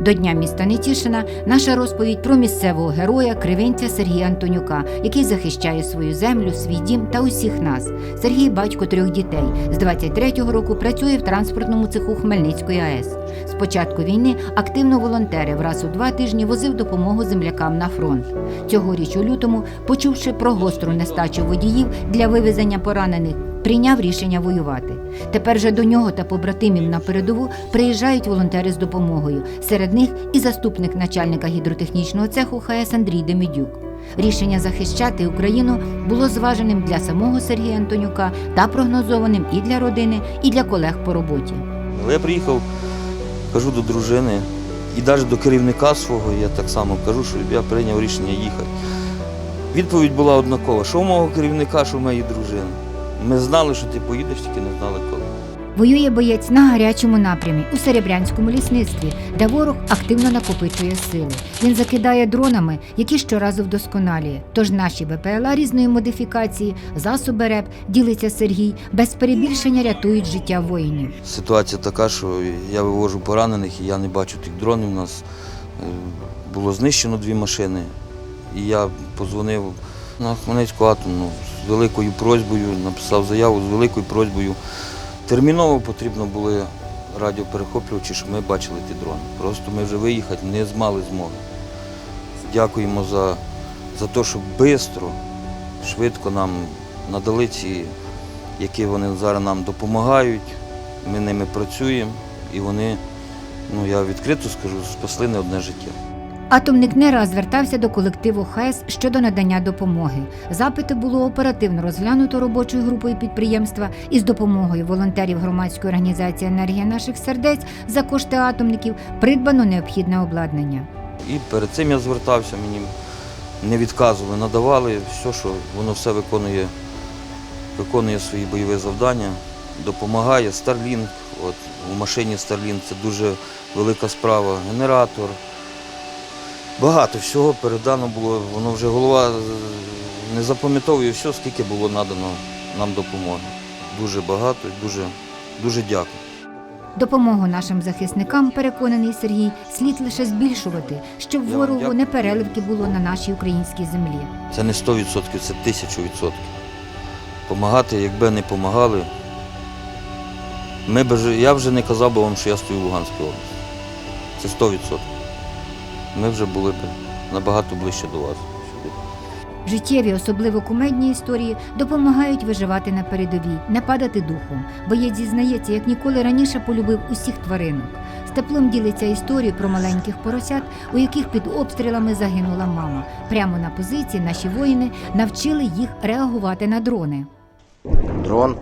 До Дня міста Нетішина наша розповідь про місцевого героя кривинця Сергія Антонюка, який захищає свою землю, свій дім та усіх нас. Сергій батько трьох дітей. З 23-го року працює в транспортному цеху Хмельницької АЕС. З початку війни активно волонтерив раз у два тижні возив допомогу землякам на фронт. Цьогоріч у лютому, почувши про гостру нестачу водіїв для вивезення поранених, прийняв рішення воювати. Тепер же до нього та побратимів на передову приїжджають волонтери з допомогою. Серед них і заступник начальника гідротехнічного цеху ХС Андрій Демидюк. Рішення захищати Україну було зваженим для самого Сергія Антонюка та прогнозованим і для родини, і для колег по роботі. Але я приїхав, кажу до дружини і навіть до керівника свого я так само кажу, що я прийняв рішення їхати. Відповідь була однакова, що у мого керівника, що у моєї дружини. Ми знали, що ти поїдеш, тільки не знали коли. Воює боєць на гарячому напрямі у Серебрянському лісництві, де ворог активно накопичує сили. Він закидає дронами, які щоразу вдосконалює. Тож наші БПЛА різної модифікації, засоби РЕП, ділиться Сергій, без перебільшення рятують життя воїнів. Ситуація така, що я вивожу поранених і я не бачу тих дронів. У нас е, було знищено дві машини. І я позвонив на Хмельницьку атомну з великою просьбою, написав заяву з великою просьбою. Терміново потрібно були радіоперехоплювачі, щоб ми бачили ті дрони. Просто ми вже виїхати не змали змоги. Дякуємо за, за те, що швидко, швидко нам надали ці, які вони зараз нам допомагають. Ми ними працюємо і вони, ну я відкрито скажу, спасли не одне життя. Атомник не раз звертався до колективу ХАЕС щодо надання допомоги. Запити було оперативно розглянуто робочою групою підприємства і з допомогою волонтерів громадської організації Енергія наших сердець за кошти атомників придбано необхідне обладнання. І перед цим я звертався, мені не відказували, надавали все, що воно все виконує, виконує свої бойові завдання, допомагає. Starlink, от у машині Starlink це дуже велика справа. Генератор. Багато всього передано було, воно вже голова е, не запам'ятовує все, скільки було надано нам допомоги. Дуже багато і дуже, дуже дякую. Допомогу нашим захисникам, переконаний Сергій, слід лише збільшувати, щоб ворогу не переливки було на нашій українській землі. Це не 100%, це 1000%. Помагати, якби не помагали. Ми б, я вже не казав би вам, що я стою в Луганській області. Це 100%. Ми вже були б набагато ближче до вас. сюди. Життєві, особливо кумедні історії, допомагають виживати на передовій, не падати духом. Боєць зізнається, як ніколи раніше полюбив усіх тваринок. З теплом ділиться історією про маленьких поросят, у яких під обстрілами загинула мама. Прямо на позиції наші воїни навчили їх реагувати на дрони. Дрон.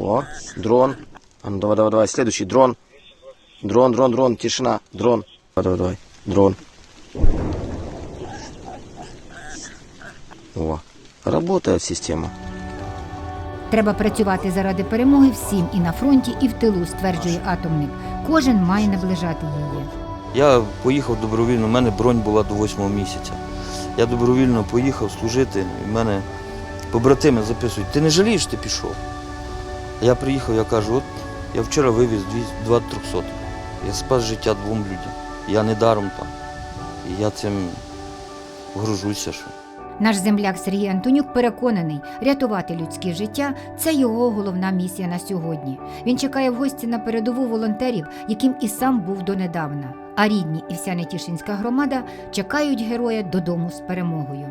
О, дрон. А ну давай, давай, давай. Следующий дрон. Дрон, дрон, дрон. Тишина. Дрон. Давай, давай, давай. Дрон. О, работает система. Треба працювати заради перемоги всім і на фронті, і в тилу, стверджує атомник. Кожен має наближати її. Я поїхав добровільно, у мене бронь була до 8 місяця. Я добровільно поїхав служити, і мене побратими записують, ти не жалієш, ти пішов. Я приїхав, я кажу, от я вчора вивіз два трьохсот. Я спас життя двом людям. Я не даром там. І я цим гружуся. Що. Наш земляк Сергій Антонюк переконаний, рятувати людське життя це його головна місія на сьогодні. Він чекає в гості на передову волонтерів, яким і сам був донедавна. А рідні і вся Нетішинська громада чекають героя додому з перемогою.